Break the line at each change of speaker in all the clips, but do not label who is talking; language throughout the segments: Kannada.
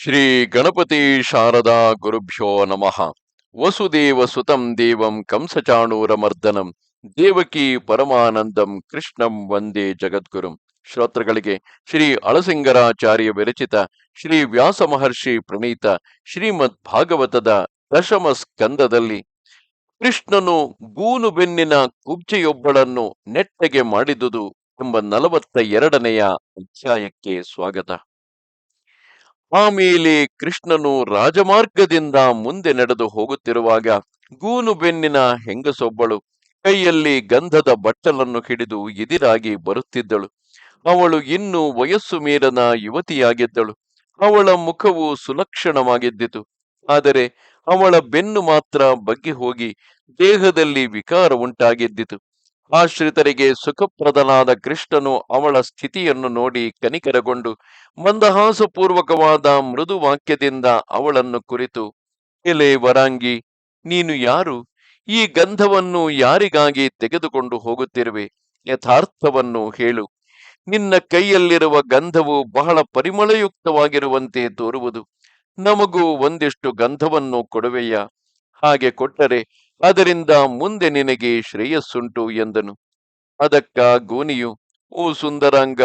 ಶ್ರೀ ಗಣಪತಿ ಶಾರದಾ ಗುರುಭ್ಯೋ ನಮಃ. ವಸುದೇವ ಸುತಂ ದೇವಂ ಕಂಸಚಾಣೂರಮರ್ದನಂ. ದೇವಕಿ ಪರಮಾನಂದಂ ಕೃಷ್ಣಂ ವಂದೇ ಜಗದ್ಗುರುಂ. ಶ್ರೋತೃಗಳಿಗೆ ಶ್ರೀ ಅಳಸಿಂಗರಾಚಾರ್ಯ ವಿರಚಿತ ಶ್ರೀ ವ್ಯಾಸ ಮಹರ್ಷಿ ಪ್ರಣೀತ ಶ್ರೀಮದ್ ಭಾಗವತದ ದಶಮ ಸ್ಕಂದದಲ್ಲಿ ಕೃಷ್ಣನು ಗೂನು ಬೆನ್ನಿನ ಕುಬ್ಜೆಯೊಬ್ಬಳನ್ನು ನೆಟ್ಟಗೆ ಮಾಡಿದುದು ಎಂಬ ನಲವತ್ತ ಎರಡನೆಯ ಅಧ್ಯಾಯಕ್ಕೆ ಸ್ವಾಗತ. ಆಮೇಲೆ ಕೃಷ್ಣನು ರಾಜಮಾರ್ಗದಿಂದ ಮುಂದೆ ನಡೆದು ಹೋಗುತ್ತಿರುವಾಗ ಗೂನು ಬೆನ್ನಿನ ಹೆಂಗಸೊಬ್ಬಳು ಕೈಯಲ್ಲಿ ಗಂಧದ ಬಟ್ಟಲನ್ನು ಹಿಡಿದು ಎದಿರಾಗಿ ಬರುತ್ತಿದ್ದಳು. ಅವಳು ಇನ್ನು ವಯಸ್ಸು ಮೀರನ ಯುವತಿಯಾಗಿದ್ದಳು. ಅವಳ ಮುಖವು ಸುಲಕ್ಷಣವಾಗಿದ್ದಿತು. ಆದರೆ ಅವಳ ಬೆನ್ನು ಮಾತ್ರ ಬಗ್ಗಿ ಹೋಗಿ ದೇಹದಲ್ಲಿ ವಿಕಾರ ಉಂಟಾಗಿದ್ದಿತು. ಆಶ್ರಿತರಿಗೆ ಸುಖಪ್ರದನಾದ ಕೃಷ್ಣನು ಅವಳ ಸ್ಥಿತಿಯನ್ನು ನೋಡಿ ಕನಿಕರಗೊಂಡು, ಮಂದಹಾಸಪೂರ್ವಕವಾದ ಮೃದು ವಾಕ್ಯದಿಂದ ಅವಳನ್ನು ಕುರಿತು, ಎಲೆ ವರಾಂಗಿ, ನೀನು ಯಾರು? ಈ ಗಂಧವನ್ನು ಯಾರಿಗಾಗಿ ತೆಗೆದುಕೊಂಡು ಹೋಗುತ್ತಿರುವೆ? ಯಥಾರ್ಥವನ್ನು ಹೇಳು. ನಿನ್ನ ಕೈಯಲ್ಲಿರುವ ಗಂಧವು ಬಹಳ ಪರಿಮಳಯುಕ್ತವಾಗಿರುವಂತೆ ತೋರುವುದು. ನಮಗೂ ಒಂದಿಷ್ಟು ಗಂಧವನ್ನು ಕೊಡುವೆಯ? ಹಾಗೆ ಕೊಟ್ಟರೆ ಅದರಿಂದ ಮುಂದೆ ನಿನಗೆ ಶ್ರೇಯಸ್ಸುಂಟು ಎಂದನು. ಅದಕ್ಕ ಗೋನಿಯು ಓ ಸುಂದರಾಂಗ,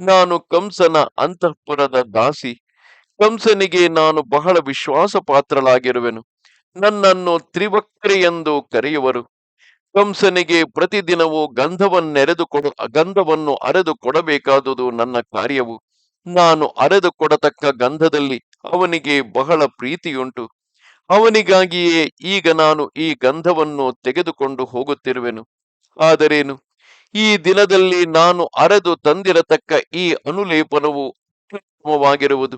ನಾನು ಕಂಸನ ಅಂತಃಪುರದ ದಾಸಿ. ಕಂಸನಿಗೆ ನಾನು ಬಹಳ ವಿಶ್ವಾಸ ಪಾತ್ರಳಾಗಿರುವೆನು ನನ್ನನ್ನು ತ್ರಿವಕ್ರೆ ಎಂದು ಕರೆಯುವರು. ಕಂಸನಿಗೆ ಪ್ರತಿದಿನವೂ ಗಂಧವನ್ನೆರೆದು ಕೊಡ ಗಂಧವನ್ನು ಅರೆದು ಕೊಡಬೇಕಾದುದು ನನ್ನ ಕಾರ್ಯವು. ನಾನು ಅರೆದು ಕೊಡತಕ್ಕ ಗಂಧದಲ್ಲಿ ಅವನಿಗೆ ಬಹಳ ಪ್ರೀತಿಯುಂಟು. ಅವನಿಗಾಗಿಯೇ ಈಗ ನಾನು ಈ ಗಂಧವನ್ನು ತೆಗೆದುಕೊಂಡು ಹೋಗುತ್ತಿರುವೆನು. ಆದರೇನು? ಈ ದಿನದಲ್ಲಿ ನಾನು ಅರೆದು ತಂದಿರತಕ್ಕ ಈ ಅನುಲೇಪನವು ಅತ್ಯುತ್ತಮವಾಗಿರುವುದು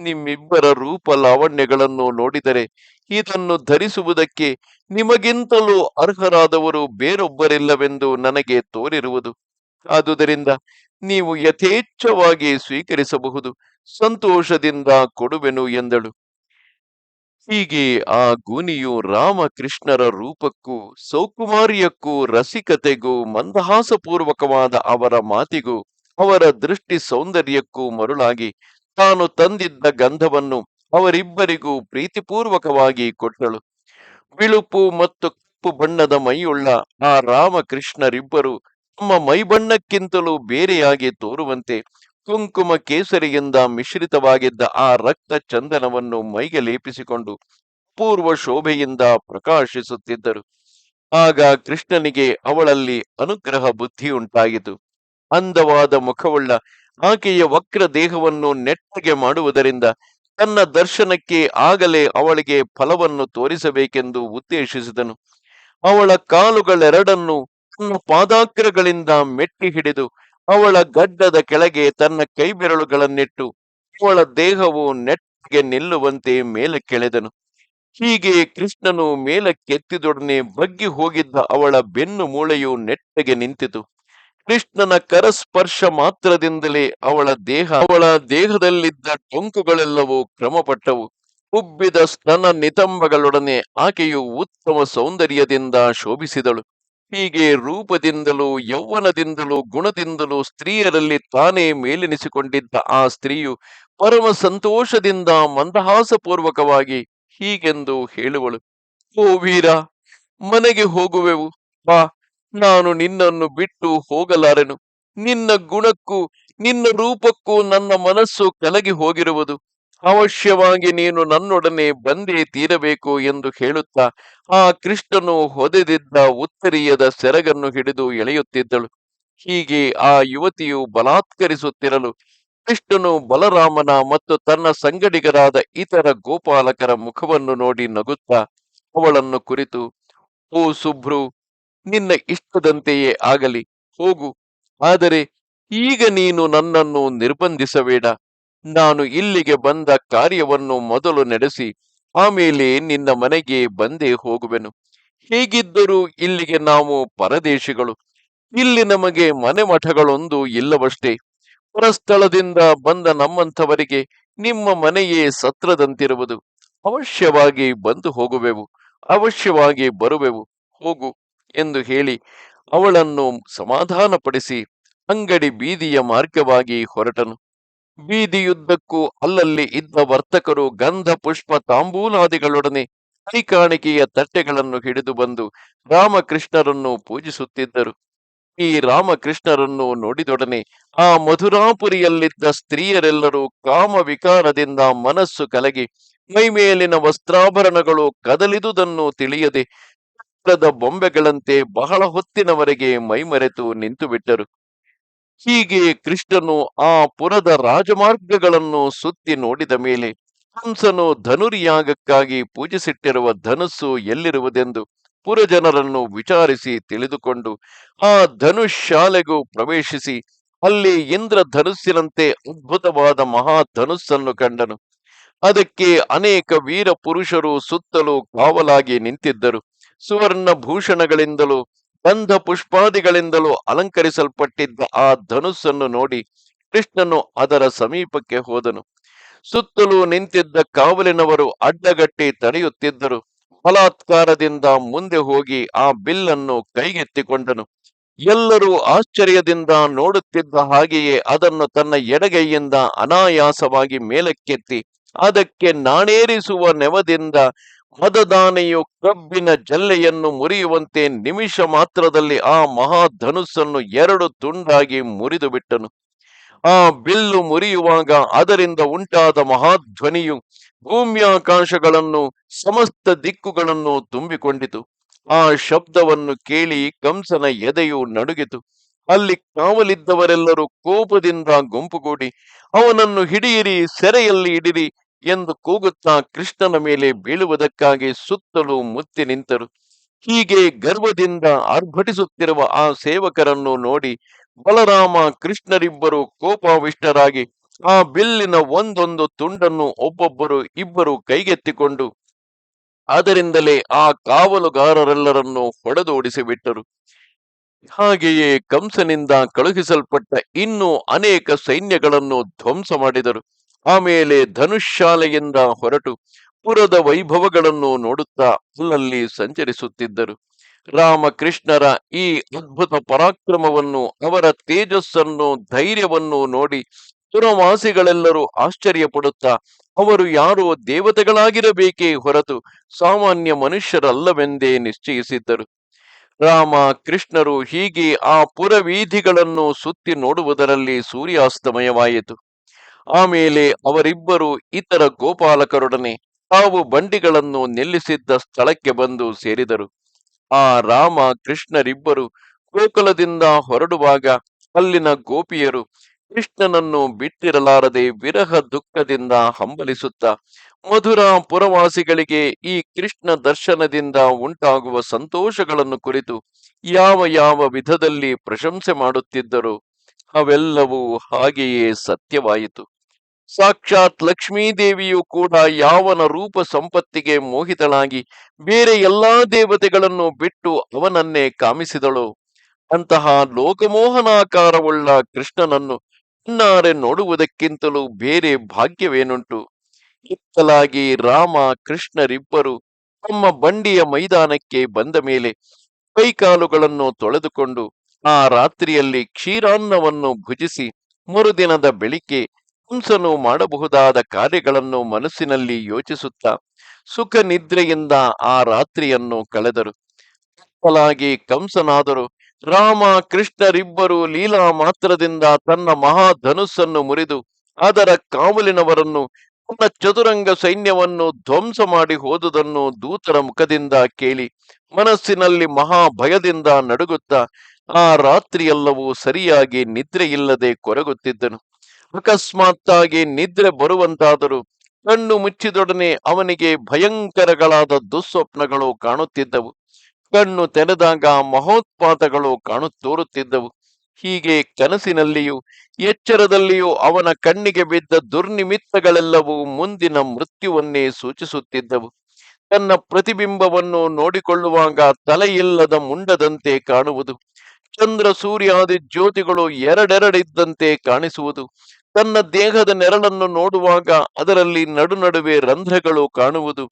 ನಿಮ್ಮಿಬ್ಬರ ರೂಪ ಲಾವಣ್ಯಗಳನ್ನು ನೋಡಿದರೆ ಇದನ್ನು ಧರಿಸುವುದಕ್ಕೆ ನಿಮಗಿಂತಲೂ ಅರ್ಹರಾದವರು ಬೇರೊಬ್ಬರಿಲ್ಲವೆಂದು ನನಗೆ ತೋರಿರುವುದು. ಆದುದರಿಂದ ನೀವು ಯಥೇಚ್ಛವಾಗಿ ಸ್ವೀಕರಿಸಬಹುದು. ಸಂತೋಷದಿಂದ ಕೊಡುವೆನು ಎಂದಳು. ಹೀಗೆ ಆ ಗೂನಿಯು ರಾಮಕೃಷ್ಣರ ರೂಪಕ್ಕೂ, ಸೌಕುಮಾರಿಯಕ್ಕೂ, ರಸಿಕತೆಗೂ, ಮಂದಹಾಸಪೂರ್ವಕವಾದ ಅವರ ಮಾತಿಗೂ, ಅವರ ದೃಷ್ಟಿ ಸೌಂದರ್ಯಕ್ಕೂ ಮರುಳಾಗಿ ತಾನು ತಂದಿದ್ದ ಗಂಧವನ್ನು ಅವರಿಬ್ಬರಿಗೂ ಪ್ರೀತಿಪೂರ್ವಕವಾಗಿ ಕೊಟ್ಟಳು. ಬಿಳುಪು ಮತ್ತು ಕಪ್ಪು ಬಣ್ಣದ ಮೈಯುಳ್ಳ ಆ ರಾಮಕೃಷ್ಣರಿಬ್ಬರು ತಮ್ಮ ಮೈಬಣ್ಣಕ್ಕಿಂತಲೂ ಬೇರೆಯಾಗಿ ತೋರುವಂತೆ ಕುಂಕುಮ ಕೇಸರಿಯಿಂದ ಮಿಶ್ರಿತವಾಗಿದ್ದ ಆ ರಕ್ತ ಚಂದನವನ್ನು ಮೈಗೆ ಲೇಪಿಸಿಕೊಂಡು ಪೂರ್ವ ಶೋಭೆಯಿಂದ ಪ್ರಕಾಶಿಸುತ್ತಿದ್ದರು. ಆಗ ಕೃಷ್ಣನಿಗೆ ಅವಳಲ್ಲಿ ಅನುಗ್ರಹ ಬುದ್ಧಿ ಉಂಟಾಯಿತು ಅಂದವಾದ ಮುಖವುಳ್ಳ ಆಕೆಯ ವಕ್ರ ದೇಹವನ್ನು ನೆಟ್ಟಗೆ ಮಾಡುವುದರಿಂದ ತನ್ನ ದರ್ಶನಕ್ಕೆ ಆಗಲೇ ಅವಳಿಗೆ ಫಲವನ್ನು ತೋರಿಸಬೇಕೆಂದು ಉದ್ದೇಶಿಸಿದನು. ಅವಳ ಕಾಲುಗಳೆರಡನ್ನು ತನ್ನ ಪಾದಾಕ್ರಗಳಿಂದ ಮೆಟ್ಟಿ ಹಿಡಿದು ಅವಳ ಗಡ್ಡದ ಕೆಳಗೆ ತನ್ನ ಕೈಬೆರಳುಗಳನ್ನಿಟ್ಟು ಅವಳ ದೇಹವು ನೆಟ್ಟಿಗೆ ನಿಲ್ಲುವಂತೆ ಮೇಲಕ್ಕೆಳೆದನು ಹೀಗೆ ಕೃಷ್ಣನು ಮೇಲಕ್ಕೆತ್ತಿದೊಡನೆ ಬಗ್ಗಿ ಹೋಗಿದ್ದ ಅವಳ ಬೆನ್ನು ಮೂಳೆಯು ನೆಟ್ಟಗೆ ನಿಂತಿತು. ಕೃಷ್ಣನ ಕರಸ್ಪರ್ಶ ಮಾತ್ರದಿಂದಲೇ ಅವಳ ದೇಹ, ಅವಳ ದೇಹದಲ್ಲಿದ್ದ ಟೊಂಕುಗಳೆಲ್ಲವೂ ಕ್ರಮಪಟ್ಟವು. ಉಬ್ಬಿದ ಸ್ತನ ನಿತಂಬಗಳೊಡನೆ ಆಕೆಯು ಉತ್ತಮ ಸೌಂದರ್ಯದಿಂದ ಶೋಭಿಸಿದಳು. ಹೀಗೆ ರೂಪದಿಂದಲೂ, ಯೌವನದಿಂದಲೂ, ಗುಣದಿಂದಲೂ ಸ್ತ್ರೀಯರಲ್ಲಿ ತಾನೇ ಮೇಲೆನಿಸಿಕೊಂಡಿದ್ದ ಆ ಸ್ತ್ರೀಯು ಪರಮ ಸಂತೋಷದಿಂದ ಮಂದಹಾಸಪೂರ್ವಕವಾಗಿ ಹೀಗೆಂದು ಹೇಳುವಳು. ಓ ವೀರ, ಮನೆಗೆ ಹೋಗುವೆವು. ಬಾ, ನಾನು ನಿನ್ನನ್ನು ಬಿಟ್ಟು ಹೋಗಲಾರೆನು. ನಿನ್ನ ಗುಣಕ್ಕೂ, ನಿನ್ನ ರೂಪಕ್ಕೂ ನನ್ನ ಮನಸ್ಸು ಕಲಗಿ ಹೋಗಿರುವುದು. ಅವಶ್ಯವಾಗಿ ನೀನು ನನ್ನೊಡನೆ ಬಂದೇ ತೀರಬೇಕು ಎಂದು ಹೇಳುತ್ತಾ, ಆ ಕೃಷ್ಣನು ಹೊದೆದಿದ್ದ ಉತ್ತರೀಯದ ಸೆರಗನ್ನು ಹಿಡಿದು ಎಳೆಯುತ್ತಿದ್ದಳು. ಹೀಗೆ ಆ ಯುವತಿಯು ಬಲಾತ್ಕರಿಸುತ್ತಿರಲು ಕೃಷ್ಣನು ಬಲರಾಮನ ಮತ್ತು ತನ್ನ ಸಂಗಡಿಗರಾದ ಇತರ ಗೋಪಾಲಕರ ಮುಖವನ್ನು ನೋಡಿ ನಗುತ್ತಾ, ಅವಳನ್ನು ಕುರಿತು, ಓ ಸುಭ್ರು ನಿನ್ನ ಇಷ್ಟದಂತೆಯೇ ಆಗಲಿ, ಹೋಗು. ಆದರೆ ಈಗ ನೀನು ನನ್ನನ್ನು ನಿರ್ಬಂಧಿಸಬೇಡ. ನಾನು ಇಲ್ಲಿಗೆ ಬಂದ ಕಾರ್ಯವನ್ನು ಮೊದಲು ನಡೆಸಿ, ಆಮೇಲೆ ನಿನ್ನ ಮನೆಗೆ ಬಂದೇ ಹೋಗುವೆನು. ಹೀಗಿದ್ದರೂ ಇಲ್ಲಿಗೆ ನಾವು ಪರದೇಶಿಗಳು. ಇಲ್ಲಿ ನಮಗೆ ಮನೆ ಮಠಗಳೊಂದು ಇಲ್ಲವಷ್ಟೇ. ಪರಸ್ಥಳದಿಂದ ಬಂದ ನಮ್ಮಂಥವರಿಗೆ ನಿಮ್ಮ ಮನೆಯೇ ಸತ್ರದಂತಿರುವುದು. ಅವಶ್ಯವಾಗಿ ಬಂದು ಹೋಗುವೆವು, ಅವಶ್ಯವಾಗಿ ಬರುವೆವು, ಹೋಗು ಎಂದು ಹೇಳಿ ಅವಳನ್ನು ಸಮಾಧಾನಪಡಿಸಿ ಅಂಗಡಿ ಬೀದಿಯ ಮಾರ್ಗವಾಗಿ ಹೊರಟನು. ಬೀದಿಯುದ್ದಕ್ಕೂ ಅಲ್ಲಲ್ಲಿ ಇದ್ದ ವರ್ತಕರು ಗಂಧ ಪುಷ್ಪ ತಾಂಬೂಲಾದಿಗಳೊಡನೆ ಕೈಕಾಣಿಕೆಯ ತಟ್ಟೆಗಳನ್ನು ಹಿಡಿದು ಬಂದು ರಾಮಕೃಷ್ಣರನ್ನು ಪೂಜಿಸುತ್ತಿದ್ದರು. ಈ ರಾಮಕೃಷ್ಣರನ್ನು ನೋಡಿದೊಡನೆ ಆ ಮಧುರಾಪುರಿಯಲ್ಲಿದ್ದ ಸ್ತ್ರೀಯರೆಲ್ಲರೂ ಕಾಮ ವಿಕಾರದಿಂದ ಮನಸ್ಸು ಕಲಗಿ ಮೈಮೇಲಿನ ವಸ್ತ್ರಾಭರಣಗಳು ಕದಲಿದುದನ್ನು ತಿಳಿಯದೆ ಚಿತ್ರದ ಬೊಂಬೆಗಳಂತೆ ಬಹಳ ಹೊತ್ತಿನವರೆಗೆ ಮೈಮರೆತು ನಿಂತು ಬಿಟ್ಟರು ಹೀಗೆ ಕೃಷ್ಣನು ಆ ಪುರದ ರಾಜಮಾರ್ಗಗಳನ್ನು ಸುತ್ತಿ ನೋಡಿದ ಮೇಲೆ ಹಂಸನು ಧನುರ್ಯಾಗಕ್ಕಾಗಿ ಪೂಜಿಸಿಟ್ಟಿರುವ ಧನುಸ್ಸು ಎಲ್ಲಿರುವುದೆಂದು ಪುರಜನರನ್ನು ವಿಚಾರಿಸಿ ತಿಳಿದುಕೊಂಡು ಆ ಧನುಶಾಲೆಗೂ ಪ್ರವೇಶಿಸಿ ಅಲ್ಲಿ ಇಂದ್ರ ಧನುಸ್ಸಿನಂತೆ ಅದ್ಭುತವಾದ ಮಹಾ ಧನುಸ್ಸನ್ನು ಕಂಡನು. ಅದಕ್ಕೆ ಅನೇಕ ವೀರ ಪುರುಷರು ಸುತ್ತಲೂ ಕಾವಲಾಗಿ ನಿಂತಿದ್ದರು. ಸುವರ್ಣ ಭೂಷಣಗಳಿಂದಲೂ ಗಂಧ ಪುಷ್ಪಾದಿಗಳಿಂದಲೂ ಅಲಂಕರಿಸಲ್ಪಟ್ಟಿದ್ದ ಆ ಧನುಸ್ಸನ್ನು ನೋಡಿ ಕೃಷ್ಣನು ಅದರ ಸಮೀಪಕ್ಕೆ ಹೋದನು. ಸುತ್ತಲೂ ನಿಂತಿದ್ದ ಕಾವಲಿನವರು ಅಡ್ಡಗಟ್ಟಿ ತಡೆಯುತ್ತಿದ್ದರು. ಬಲಾತ್ಕಾರದಿಂದ ಮುಂದೆ ಹೋಗಿ ಆ ಬಿಲ್ಲನ್ನು ಕೈಗೆತ್ತಿಕೊಂಡನು. ಎಲ್ಲರೂ ಆಶ್ಚರ್ಯದಿಂದ ನೋಡುತ್ತಿದ್ದ ಹಾಗೆಯೇ ಅದನ್ನು ತನ್ನ ಎಡಗೈಯಿಂದ ಅನಾಯಾಸವಾಗಿ ಮೇಲಕ್ಕೆತ್ತಿ, ಅದಕ್ಕೆ ನಾಣೇರಿಸುವ ನೆವದಿಂದ ಮದದಾನೆಯು ಕಬ್ಬಿನ ಜಲ್ಲೆಯನ್ನು ಮುರಿಯುವಂತೆ ನಿಮಿಷ ಮಾತ್ರದಲ್ಲಿ ಆ ಮಹಾಧನುಸ್ಸನ್ನು ಎರಡು ತುಂಡಾಗಿ ಮುರಿದು ಬಿಟ್ಟನು. ಆ ಬಿಲ್ಲು ಮುರಿಯುವಾಗ ಅದರಿಂದ ಉಂಟಾದ ಮಹಾಧ್ವನಿಯು ಭೂಮ್ಯಾಕಾಶಗಳನ್ನು ಸಮಸ್ತ ದಿಕ್ಕುಗಳನ್ನು ತುಂಬಿಕೊಂಡಿತು. ಆ ಶಬ್ದವನ್ನು ಕೇಳಿ ಕಂಸನ ಎದೆಯು ನಡುಗಿತು. ಅಲ್ಲಿ ಕಾವಲಿದ್ದವರೆಲ್ಲರೂ ಕೋಪದಿಂದ ಗುಂಪುಗೂಡಿ, ಅವನನ್ನು ಹಿಡಿಯಿರಿ, ಸೆರೆಯಲ್ಲಿ ಇಡಿರಿ ಎಂದು ಕೂಗುತ್ತಾ ಕೃಷ್ಣನ ಮೇಲೆ ಬೀಳುವುದಕ್ಕಾಗಿ ಸುತ್ತಲೂ ಮುತ್ತಿ ನಿಂತರು. ಹೀಗೆ ಗರ್ವದಿಂದ ಅರ್ಭಟಿಸುತ್ತಿರುವ ಆ ಸೇವಕರನ್ನು ನೋಡಿ ಬಲರಾಮ ಕೃಷ್ಣರಿಬ್ಬರು ಕೋಪಾವಿಷ್ಟರಾಗಿ, ಆ ಬಿಲ್ಲಿನ ಒಂದೊಂದು ತುಂಡನ್ನು ಒಬ್ಬೊಬ್ಬರು ಇಬ್ಬರು ಕೈಗೆತ್ತಿಕೊಂಡು, ಅದರಿಂದಲೇ ಆ ಕಾವಲುಗಾರರೆಲ್ಲರನ್ನು ಹೊಡೆದೋಡಿಸಿಬಿಟ್ಟರು. ಹಾಗೆಯೇ ಕಂಸನಿಂದ ಕಳುಹಿಸಲ್ಪಟ್ಟ ಇನ್ನೂ ಅನೇಕ ಸೈನ್ಯಗಳನ್ನು ಧ್ವಂಸ ಮಾಡಿದರು. ಆಮೇಲೆ ಧನುಶಾಲೆಯಿಂದ ಹೊರಟು ಪುರದ ವೈಭವಗಳನ್ನು ನೋಡುತ್ತಾ ಅಲ್ಲಲ್ಲಿ ಸಂಚರಿಸುತ್ತಿದ್ದರು. ರಾಮಕೃಷ್ಣರ ಈ ಅದ್ಭುತ ಪರಾಕ್ರಮವನ್ನು, ಅವರ ತೇಜಸ್ಸನ್ನು, ಧೈರ್ಯವನ್ನು ನೋಡಿ ಪುರವಾಸಿಗಳೆಲ್ಲರೂ ಆಶ್ಚರ್ಯ ಪಡುತ್ತಾ ಅವರು ಯಾರೋ ದೇವತೆಗಳಾಗಿರಬೇಕೇ ಹೊರತು ಸಾಮಾನ್ಯ ಮನುಷ್ಯರಲ್ಲವೆಂದೇ ನಿಶ್ಚಯಿಸಿದ್ದರು. ರಾಮ ಕೃಷ್ಣರು ಹೀಗೆ ಆ ಪುರವೀಧಿಗಳನ್ನು ಸುತ್ತಿ ನೋಡುವುದರಲ್ಲಿ ಸೂರ್ಯಾಸ್ತಮಯವಾಯಿತು. ಆಮೇಲೆ ಅವರಿಬ್ಬರು ಇತರ ಗೋಪಾಲಕರೊಡನೆ ತಾವು ಬಂಡಿಗಳನ್ನು ನಿಲ್ಲಿಸಿದ್ದ ಸ್ಥಳಕ್ಕೆ ಬಂದು ಸೇರಿದರು. ಆ ರಾಮ ಕೃಷ್ಣರಿಬ್ಬರು ಗೋಕುಲದಿಂದ ಹೊರಡುವಾಗ ಅಲ್ಲಿನ ಗೋಪಿಯರು ಕೃಷ್ಣನನ್ನು ಬಿಟ್ಟಿರಲಾರದೆ ವಿರಹ ದುಃಖದಿಂದ ಹಂಬಲಿಸುತ್ತಾ ಮಧುರ ಪುರವಾಸಿಗಳಿಗೆ ಈ ಕೃಷ್ಣ ದರ್ಶನದಿಂದ ಉಂಟಾಗುವ ಸಂತೋಷಗಳನ್ನು ಕುರಿತು ಯಾವ ಯಾವ ವಿಧದಲ್ಲಿ ಪ್ರಶಂಸೆ ಮಾಡುತ್ತಿದ್ದರು ಅವೆಲ್ಲವೂ ಹಾಗೆಯೇ ಸತ್ಯವಾಯಿತು. ಸಾಕ್ಷಾತ್ ಲಕ್ಷ್ಮೀದೇವಿಯು ಕೂಡ ಯಾವನ ರೂಪ ಸಂಪತ್ತಿಗೆ ಮೋಹಿತಳಾಗಿ ಬೇರೆ ಎಲ್ಲಾ ದೇವತೆಗಳನ್ನು ಬಿಟ್ಟು ಅವನನ್ನೇ ಕಾಮಿಸಿದಳು. ಅಂತಹ ಲೋಕಮೋಹನಾಕಾರವುಳ್ಳ ಕೃಷ್ಣನನ್ನು ಕಣ್ಣಾರೆ ನೋಡುವುದಕ್ಕಿಂತಲೂ ಬೇರೆ ಭಾಗ್ಯವೇನುಂಟು? ಇತ್ತಲಾಗಿ ರಾಮ, ಕೃಷ್ಣರಿಬ್ಬರು ತಮ್ಮ ಬಂಡಿಯ ಮೈದಾನಕ್ಕೆ ಬಂದ ಮೇಲೆ ಕೈಕಾಲುಗಳನ್ನು ತೊಳೆದುಕೊಂಡು ಆ ರಾತ್ರಿಯಲ್ಲಿ ಕ್ಷೀರಾನ್ನವನ್ನು ಭುಜಿಸಿ ಮರುದಿನದ ಬೆಳಿಗ್ಗೆ ಕಂಸನು ಮಾಡಬಹುದಾದ ಕಾರ್ಯಗಳನ್ನು ಮನಸ್ಸಿನಲ್ಲಿ ಯೋಚಿಸುತ್ತಾ ಸುಖ ನಿದ್ರೆಯಿಂದ ಆ ರಾತ್ರಿಯನ್ನು ಕಳೆದರು. ಕಲಾಗಿ ಕಂಸನಾದರು. ರಾಮ ಕೃಷ್ಣರಿಬ್ಬರು ಲೀಲಾ ಮಾತ್ರದಿಂದ ತನ್ನ ಮಹಾಧನುಸ್ಸನ್ನು ಮುರಿದು ಅದರ ಕಾವಲಿನವರನ್ನು ತನ್ನ ಚದುರಂಗ ಸೈನ್ಯವನ್ನು ಧ್ವಂಸ ಮಾಡಿ ಹೋದುದನ್ನು ದೂತರ ಮುಖದಿಂದ ಕೇಳಿ ಮನಸ್ಸಿನಲ್ಲಿ ಮಹಾ ಭಯದಿಂದ ನಡುಗುತ್ತಾ ಆ ರಾತ್ರಿಯೆಲ್ಲವೂ ಸರಿಯಾಗಿ ನಿದ್ರೆಯಿಲ್ಲದೆ ಕೊರಗುತ್ತಿದ್ದನು. ಅಕಸ್ಮಾತ್ತಾಗಿ ನಿದ್ರೆ ಬರುವಂತಾದರೂ ಕಣ್ಣು ಮುಚ್ಚಿದೊಡನೆ ಅವನಿಗೆ ಭಯಂಕರಗಳಾದ ದುಸ್ವಪ್ನಗಳು ಕಾಣುತ್ತಿದ್ದವು. ಕಣ್ಣು ತೆರೆದಾಗ ಮಹೋತ್ಪಾತಗಳು ಕಾಣುತ್ತೋರುತ್ತಿದ್ದವು ಹೀಗೆ ಕನಸಿನಲ್ಲಿಯೂ ಎಚ್ಚರದಲ್ಲಿಯೂ ಅವನ ಕಣ್ಣಿಗೆ ಬಿದ್ದ ದುರ್ನಿಮಿತ್ತಗಳೆಲ್ಲವೂ ಮುಂದಿನ ಮೃತ್ಯುವನ್ನೇ ಸೂಚಿಸುತ್ತಿದ್ದವು. ತನ್ನ ಪ್ರತಿಬಿಂಬವನ್ನು ನೋಡಿಕೊಳ್ಳುವಾಗ ತಲೆಯಿಲ್ಲದ ಮುಂಡದಂತೆ ಕಾಣುವುದು. ಚಂದ್ರ ಸೂರ್ಯಾದಿ ಜ್ಯೋತಿಗಳು ಎರಡೆರಡಿದ್ದಂತೆ ಕಾಣಿಸುವುದು. ತನ್ನ ದೇಹದ ನೆರಳನ್ನು ನೋಡುವಾಗ ಅದರಲ್ಲಿ ನಡುನಡುವೆ ರಂಧ್ರಗಳು ಕಾಣುವುದು.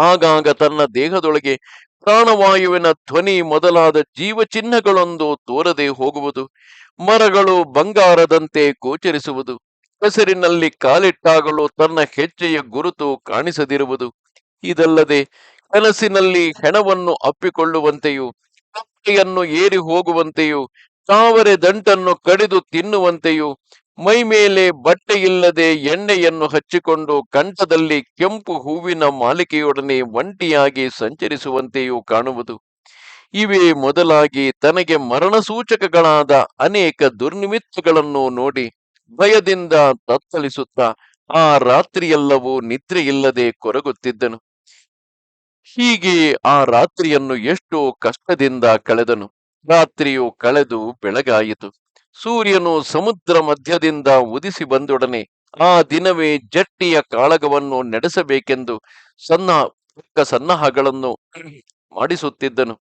ಆಗಾಗ ತನ್ನ ದೇಹದೊಳಗೆ ಪ್ರಾಣವಾಯುವಿನ ಧ್ವನಿ ಮೊದಲಾದ ಜೀವಚಿಹ್ನಗಳೊಂದು ತೋರದೆ ಹೋಗುವುದು. ಮರಗಳು ಬಂಗಾರದಂತೆ ಗೋಚರಿಸುವುದು. ಹೆಸರಿನಲ್ಲಿ ಕಾಲಿಟ್ಟಾಗಲು ತನ್ನ ಹೆಜ್ಜೆಯ ಗುರುತು ಕಾಣಿಸದಿರುವುದು. ಇದಲ್ಲದೆ ಕನಸಿನಲ್ಲಿ ಹೆಣವನ್ನು ಅಪ್ಪಿಕೊಳ್ಳುವಂತೆಯೂ ಕಪ್ಪೆಯನ್ನು ಏರಿ ಹೋಗುವಂತೆಯೂ, ತಾವರೆ ದಂಟನ್ನು ಕಡಿದು ತಿನ್ನುವಂತೆಯೂ ಮೈ ಮೇಲೆ ಬಟ್ಟೆ ಇಲ್ಲದೆ ಎಣ್ಣೆಯನ್ನು ಹಚ್ಚಿಕೊಂಡು ಕಂಠದಲ್ಲಿ ಕೆಂಪು ಹೂವಿನ ಮಾಲಿಕೆಯೊಡನೆ ಒಂಟಿಯಾಗಿ ಸಂಚರಿಸುವಂತೆಯೂ ಕಾಣುವುದು. ಇವೇ ಮೊದಲಾಗಿ ತನಗೆ ಮರಣ ಸೂಚಕಗಳಾದ ಅನೇಕ ದುರ್ನಿಮಿತ್ತಗಳನ್ನು ನೋಡಿ ಭಯದಿಂದ ತತ್ತಲಿಸುತ್ತಾ ಆ ರಾತ್ರಿಯೆಲ್ಲವೂ ನಿದ್ರೆಯಿಲ್ಲದೆ ಕೊರಗುತ್ತಿದ್ದನು. ಹೀಗೆ ಆ ರಾತ್ರಿಯನ್ನು ಎಷ್ಟೋ ಕಷ್ಟದಿಂದ ಕಳೆದನು. ರಾತ್ರಿಯು ಕಳೆದು ಬೆಳಗಾಯಿತು. ಸೂರ್ಯನು ಸಮುದ್ರ ಮಧ್ಯದಿಂದ ಉದಿಸಿ ಬಂದೊಡನೆ ಆ ದಿನವೇ ಜಟ್ಟಿಯ ಕಾಳಗವನ್ನು ನಡೆಸಬೇಕೆಂದು ಸನ್ನ ಸನ್ನಹಗಳನ್ನು ಮಾಡಿಸುತ್ತಿದ್ದನು.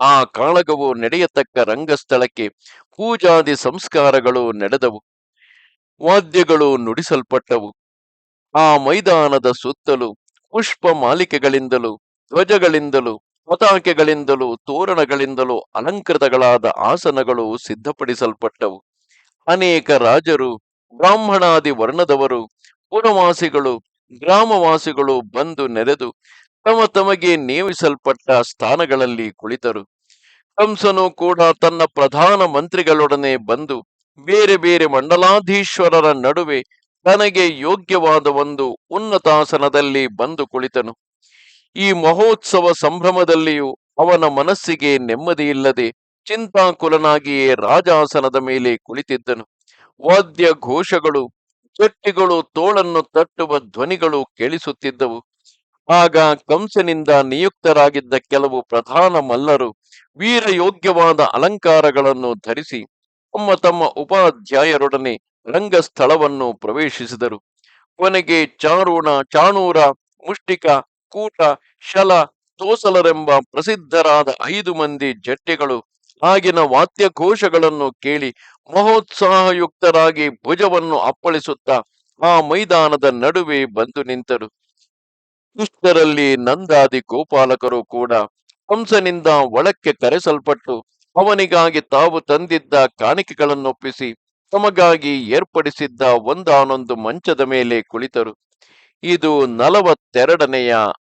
ಆ ಕಾಳಗವು ನಡೆಯತಕ್ಕ ರಂಗಸ್ಥಳಕ್ಕೆ ಪೂಜಾದಿ ಸಂಸ್ಕಾರಗಳು ನಡೆದವು. ವಾದ್ಯಗಳು ನುಡಿಸಲ್ಪಟ್ಟವು. ಆ ಮೈದಾನದ ಸುತ್ತಲೂ ಪುಷ್ಪ ಮಾಲಿಕೆಗಳಿಂದಲೂ ಧ್ವಜಗಳಿಂದಲೂ ಪತಾಕೆಗಳಿಂದಲೂ ತೋರಣಗಳಿಂದಲೂ, ಅಲಂಕೃತಗಳಾದ ಆಸನಗಳು ಸಿದ್ಧಪಡಿಸಲ್ಪಟ್ಟವು. ಅನೇಕ ರಾಜರು, ಬ್ರಾಹ್ಮಣಾದಿ ವರ್ಣದವರು, ಪುರವಾಸಿಗಳು, ಗ್ರಾಮವಾಸಿಗಳು ಬಂದು ನೆರೆದು ತಮ್ಮ ತಮಗೆ ನೇಮಿಸಲ್ಪಟ್ಟ ಸ್ಥಾನಗಳಲ್ಲಿ ಕುಳಿತರು. ಕಂಸನು ಕೂಡ ತನ್ನ ಪ್ರಧಾನ ಮಂತ್ರಿಗಳೊಡನೆ ಬಂದು ಬೇರೆ ಬೇರೆ ಮಂಡಲಾಧೀಶ್ವರರ ನಡುವೆ ತನಗೆ ಯೋಗ್ಯವಾದ ಒಂದು ಉನ್ನತಾಸನದಲ್ಲಿ ಬಂದು ಕುಳಿತನು. ಈ ಮಹೋತ್ಸವ ಸಂಭ್ರಮದಲ್ಲಿಯೂ ಅವನ ಮನಸ್ಸಿಗೆ ನೆಮ್ಮದಿಯಿಲ್ಲದೆ ಚಿಂತಾಕುಲನಾಗಿಯೇ ರಾಜಾಸನದ ಮೇಲೆ ಕುಳಿತಿದ್ದನು. ವಾದ್ಯ ಘೋಷಗಳು, ಚಟ್ಟಿಗಳು, ತೋಳನ್ನು ತಟ್ಟುವ ಧ್ವನಿಗಳು ಕೇಳಿಸುತ್ತಿದ್ದವು. ಆಗ ಕಂಸನಿಂದ ನಿಯುಕ್ತರಾಗಿದ್ದ ಕೆಲವು ಪ್ರಧಾನ ಮಲ್ಲರು ವೀರಯೋಗ್ಯವಾದ ಅಲಂಕಾರಗಳನ್ನು ಧರಿಸಿ ತಮ್ಮ ತಮ್ಮ ಉಪಾಧ್ಯಾಯರೊಡನೆ ರಂಗಸ್ಥಳವನ್ನು ಪ್ರವೇಶಿಸಿದರು. ಕೊನೆಗೆ ಚಾರುಣ, ಚಾಣೂರ, ಮುಷ್ಟಿಕ ಕೂಟ, ಶಲ, ತೋಸಲರೆಂಬ ಪ್ರಸಿದ್ಧರಾದ ಐದು ಮಂದಿ ಜಟ್ಟಿಗಳು ಆಗಿನ ವಾದ್ಯಘೋಷಗಳನ್ನು ಕೇಳಿ ಮಹೋತ್ಸಾಹಯುಕ್ತರಾಗಿ ಭುಜವನ್ನು ಅಪ್ಪಳಿಸುತ್ತಾ ಆ ಮೈದಾನದ ನಡುವೆ ಬಂದು ನಿಂತರು. ದುಷ್ಟರಲ್ಲಿ ನಂದಾದಿ ಗೋಪಾಲಕರು ಕೂಡ ಹಂಸನಿಂದ ಒಳಕ್ಕೆ ಕರೆಸಲ್ಪಟ್ಟು ಅವನಿಗಾಗಿ ತಾವು ತಂದಿದ್ದ ಕಾಣಿಕೆಗಳನ್ನೊಪ್ಪಿಸಿ ತಮಗಾಗಿ ಏರ್ಪಡಿಸಿದ್ದ ಒಂದಾನೊಂದು ಮಂಚದ ಮೇಲೆ ಕುಳಿತರು. ಇದು ನಲವತ್ತೆರಡನೆಯ